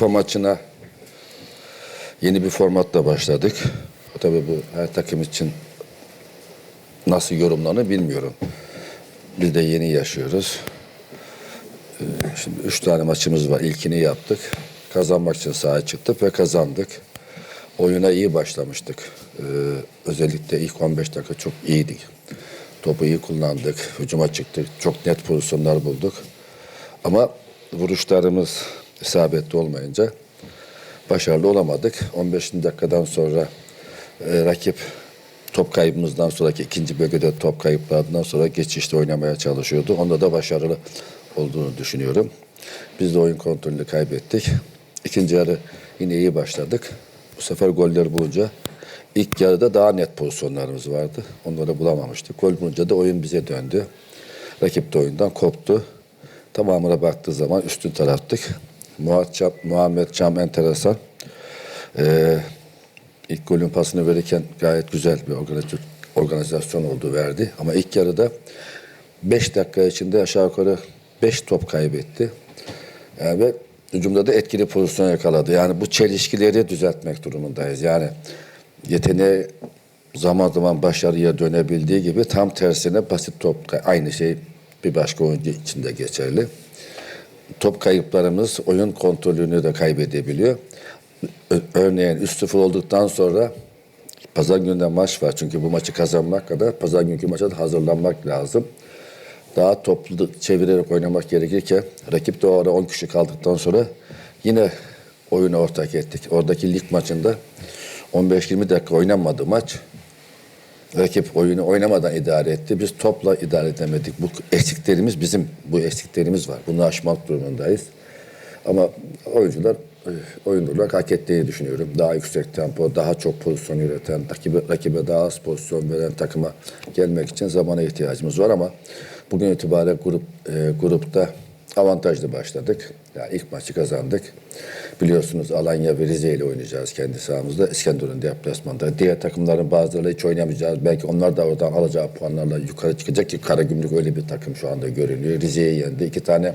kupa maçına yeni bir formatla başladık. Tabii bu her takım için nasıl yorumlanır bilmiyorum. Biz de yeni yaşıyoruz. Ee, Şimdi üç tane maçımız var. İlkini yaptık. Kazanmak için sahaya çıktık ve kazandık. Oyuna iyi başlamıştık. Ee, özellikle ilk 15 dakika çok iyiydik. Topu iyi kullandık. Hücuma çıktık. Çok net pozisyonlar bulduk. Ama vuruşlarımız isabetli olmayınca başarılı olamadık. 15. dakikadan sonra e, rakip top kaybımızdan sonraki ikinci bölgede top kayıplarından sonra geçişte oynamaya çalışıyordu. Onda da başarılı olduğunu düşünüyorum. Biz de oyun kontrolünü kaybettik. İkinci yarı yine iyi başladık. Bu sefer golleri bulunca ilk yarıda daha net pozisyonlarımız vardı. Onları bulamamıştık. Gol bulunca da oyun bize döndü. Rakip de oyundan koptu. Tamamına baktığı zaman üstün taraftık. Muhatçam, Muhammed Cam enteresan. Ee, ilk golün pasını verirken gayet güzel bir organiz- organizasyon oldu verdi. Ama ilk yarıda 5 dakika içinde aşağı yukarı 5 top kaybetti. Yani ve hücumda da etkili pozisyon yakaladı. Yani bu çelişkileri düzeltmek durumundayız. Yani yeteneği zaman zaman başarıya dönebildiği gibi tam tersine basit top aynı şey bir başka oyuncu için de geçerli. Top kayıplarımız oyun kontrolünü de kaybedebiliyor. Örneğin 3-0 olduktan sonra pazar gününde maç var. Çünkü bu maçı kazanmak kadar pazar günkü maça da hazırlanmak lazım. Daha toplu çevirerek oynamak gerekirken rakip de o ara 10 kişi kaldıktan sonra yine oyunu ortak ettik. Oradaki lig maçında 15-20 dakika oynanmadı maç. Rakip oyunu oynamadan idare etti. Biz topla idare edemedik. Bu eksiklerimiz bizim. Bu eksiklerimiz var. Bunu aşmak durumundayız. Ama oyuncular oyun hak ettiğini düşünüyorum. Daha yüksek tempo, daha çok pozisyon üreten, rakibe, rakibe daha az pozisyon veren takıma gelmek için zamana ihtiyacımız var ama bugün itibariyle grup e, grupta avantajlı başladık. Yani ilk maçı kazandık. Biliyorsunuz Alanya ve Rize ile oynayacağız kendi sahamızda. İskenderun deplasmanda. Diğer takımların bazıları hiç oynamayacağız. Belki onlar da oradan alacağı puanlarla yukarı çıkacak ki Karagümrük öyle bir takım şu anda görünüyor. Rize'yi yendi. İki tane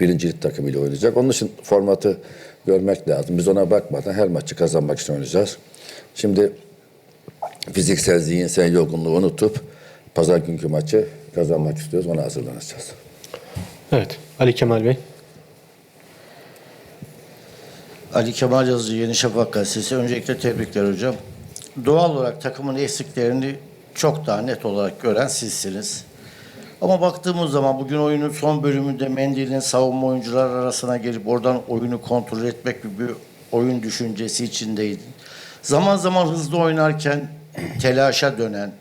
birincilik takımıyla oynayacak. Onun için formatı görmek lazım. Biz ona bakmadan her maçı kazanmak için oynayacağız. Şimdi fiziksel, zihinsel yorgunluğu unutup pazar günkü maçı kazanmak istiyoruz. Ona hazırlanacağız. Evet. Ali Kemal Bey. Ali Kemal Yazıcı Yeni Şafak Gazetesi. Öncelikle tebrikler hocam. Doğal olarak takımın eksiklerini çok daha net olarak gören sizsiniz. Ama baktığımız zaman bugün oyunun son bölümünde Mendil'in savunma oyuncular arasına gelip oradan oyunu kontrol etmek gibi bir oyun düşüncesi içindeydin. Zaman zaman hızlı oynarken telaşa dönen,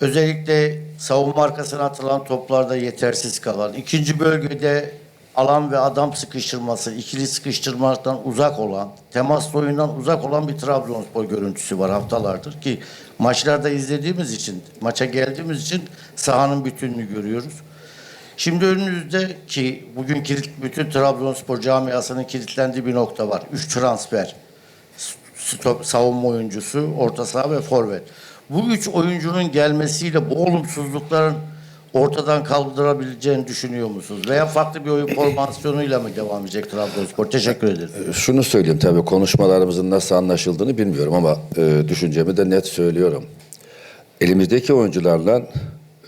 özellikle savunma arkasına atılan toplarda yetersiz kalan, ikinci bölgede alan ve adam sıkıştırması, ikili sıkıştırmaktan uzak olan, temaslı oyundan uzak olan bir Trabzonspor görüntüsü var haftalardır ki maçlarda izlediğimiz için, maça geldiğimiz için sahanın bütününü görüyoruz. Şimdi önünüzde ki bugün kilit, bütün Trabzonspor camiasının kilitlendiği bir nokta var. Üç transfer stop, savunma oyuncusu, orta saha ve forvet. Bu üç oyuncunun gelmesiyle bu olumsuzlukların ortadan kaldırabileceğini düşünüyor musunuz? Veya farklı bir oyun formasyonuyla mı devam edecek Trabzonspor? Teşekkür ederim. Şunu söyleyeyim tabii konuşmalarımızın nasıl anlaşıldığını bilmiyorum ama e, düşüncemi de net söylüyorum. Elimizdeki oyuncularla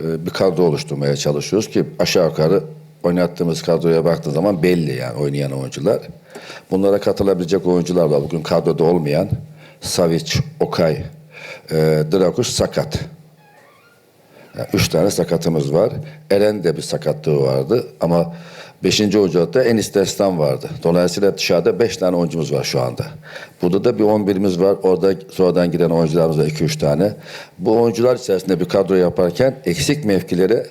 e, bir kadro oluşturmaya çalışıyoruz ki aşağı yukarı oynattığımız kadroya baktığı zaman belli yani oynayan oyuncular. Bunlara katılabilecek oyuncular var. Bugün kadroda olmayan Savic, Okay, e, Drakuş sakat. Yani üç tane sakatımız var. Eren de bir sakatlığı vardı ama beşinci oyuncuda Enis Destan vardı. Dolayısıyla dışarıda beş tane oyuncumuz var şu anda. Burada da bir on birimiz var. Orada sonradan giren oyuncularımız var iki üç tane. Bu oyuncular içerisinde bir kadro yaparken eksik mevkileri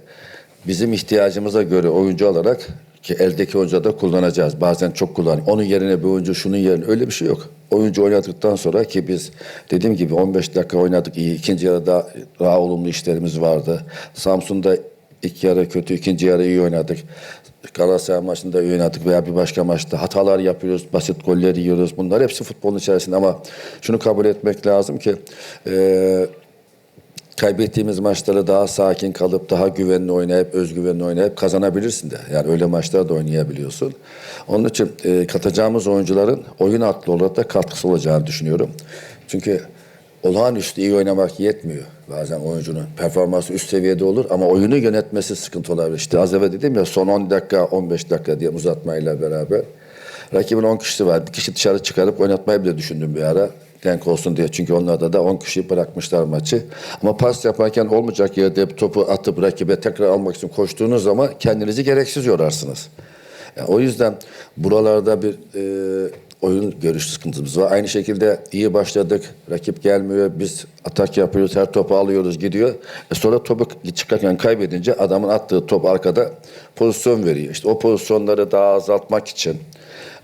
bizim ihtiyacımıza göre oyuncu alarak ki eldeki oyuncuları da kullanacağız. Bazen çok kullan. Onun yerine bir oyuncu, şunun yerine öyle bir şey yok. Oyuncu oynadıktan sonra ki biz dediğim gibi 15 dakika oynadık iyi. İkinci yarıda daha olumlu işlerimiz vardı. Samsun'da ilk yarı kötü, ikinci yarı iyi oynadık. Galatasaray maçında iyi oynadık veya bir başka maçta hatalar yapıyoruz, basit goller yiyoruz. Bunlar hepsi futbolun içerisinde ama şunu kabul etmek lazım ki eee kaybettiğimiz maçları daha sakin kalıp daha güvenli oynayıp özgüvenli oynayıp kazanabilirsin de. Yani öyle maçlar da oynayabiliyorsun. Onun için e, katacağımız oyuncuların oyun aklı olarak da katkısı olacağını düşünüyorum. Çünkü olağanüstü iyi oynamak yetmiyor. Bazen oyuncunun performansı üst seviyede olur ama oyunu yönetmesi sıkıntı olabilir. İşte az evvel dedim ya son 10 dakika 15 dakika diye uzatmayla beraber. Rakibin 10 kişisi var. Bir kişi dışarı çıkarıp oynatmayı bile düşündüm bir ara. Denk olsun diye. Çünkü onlarda da 10 kişi bırakmışlar maçı. Ama pas yaparken olmayacak yerde topu atıp rakibe tekrar almak için koştuğunuz zaman kendinizi gereksiz yorarsınız. Yani o yüzden buralarda bir e, oyun görüş sıkıntımız var. Aynı şekilde iyi başladık. Rakip gelmiyor. Biz atak yapıyoruz. Her topu alıyoruz gidiyor. E sonra topu çıkarken kaybedince adamın attığı top arkada pozisyon veriyor. İşte o pozisyonları daha azaltmak için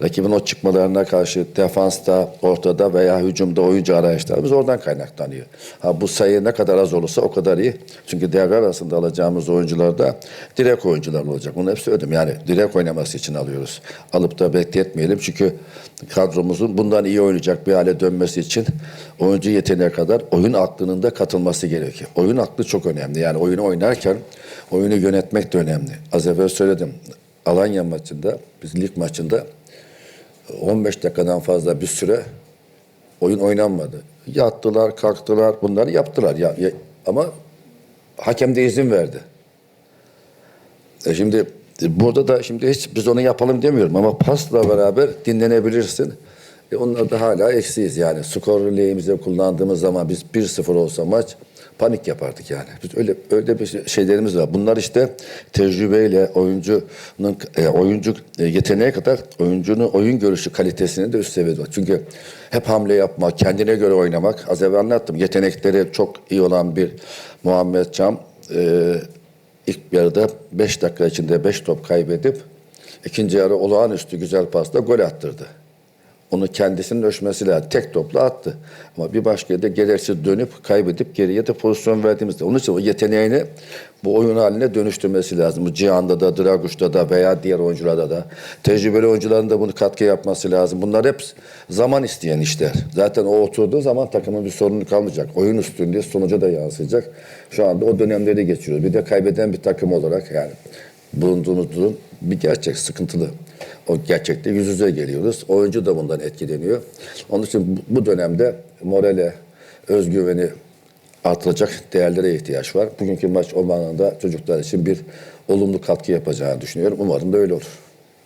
rakibin o çıkmalarına karşı defansta, ortada veya hücumda oyuncu arayışlarımız oradan kaynaklanıyor. Ha bu sayı ne kadar az olursa o kadar iyi. Çünkü devre arasında alacağımız oyuncular da direkt oyuncular olacak. Bunu hep söyledim. Yani direkt oynaması için alıyoruz. Alıp da bekletmeyelim. Çünkü kadromuzun bundan iyi oynayacak bir hale dönmesi için oyuncu yeteneğe kadar oyun aklının da katılması gerekiyor. Oyun aklı çok önemli. Yani oyunu oynarken oyunu yönetmek de önemli. Az evvel söyledim. Alanya maçında, biz lig maçında 15 dakikadan fazla bir süre oyun oynanmadı. Yattılar, kalktılar, bunları yaptılar. Ya, ya- ama hakem de izin verdi. E şimdi e, burada da şimdi hiç biz onu yapalım demiyorum ama pasla beraber dinlenebilirsin. E onlar da hala eksiyiz yani. Skor lehimize kullandığımız zaman biz 1-0 olsa maç panik yapardık yani. Biz öyle öyle bir şey- şeylerimiz var. Bunlar işte tecrübeyle oyuncunun e, oyuncu e, yeteneğe kadar oyuncunun oyun görüşü kalitesinin de üst seviyede. Çünkü hep hamle yapmak, kendine göre oynamak. Az evvel anlattım. Yetenekleri çok iyi olan bir Muhammed Cam e, ilk yarıda 5 dakika içinde 5 top kaybedip ikinci yarı olağanüstü güzel pasla gol attırdı. Onu kendisinin ölçmesi lazım. Tek topla attı. Ama bir başka yerde gereksiz dönüp kaybedip geriye de pozisyon verdiğimizde. Onun için o yeteneğini bu oyun haline dönüştürmesi lazım. Bu Cihan'da da, Draguş'ta da veya diğer oyuncularda da. Tecrübeli oyuncuların da bunu katkı yapması lazım. Bunlar hep zaman isteyen işler. Zaten o oturduğu zaman takımın bir sorunu kalmayacak. Oyun üstünlüğü sonuca da yansıyacak. Şu anda o dönemleri geçiyoruz. Bir de kaybeden bir takım olarak yani bulunduğumuz durum bir gerçek sıkıntılı. O gerçekte yüz yüze geliyoruz. Oyuncu da bundan etkileniyor. Onun için bu- dönemde morale, özgüveni artıracak değerlere ihtiyaç var. Bugünkü maç o manada çocuklar için bir olumlu katkı yapacağını düşünüyorum. Umarım da öyle olur.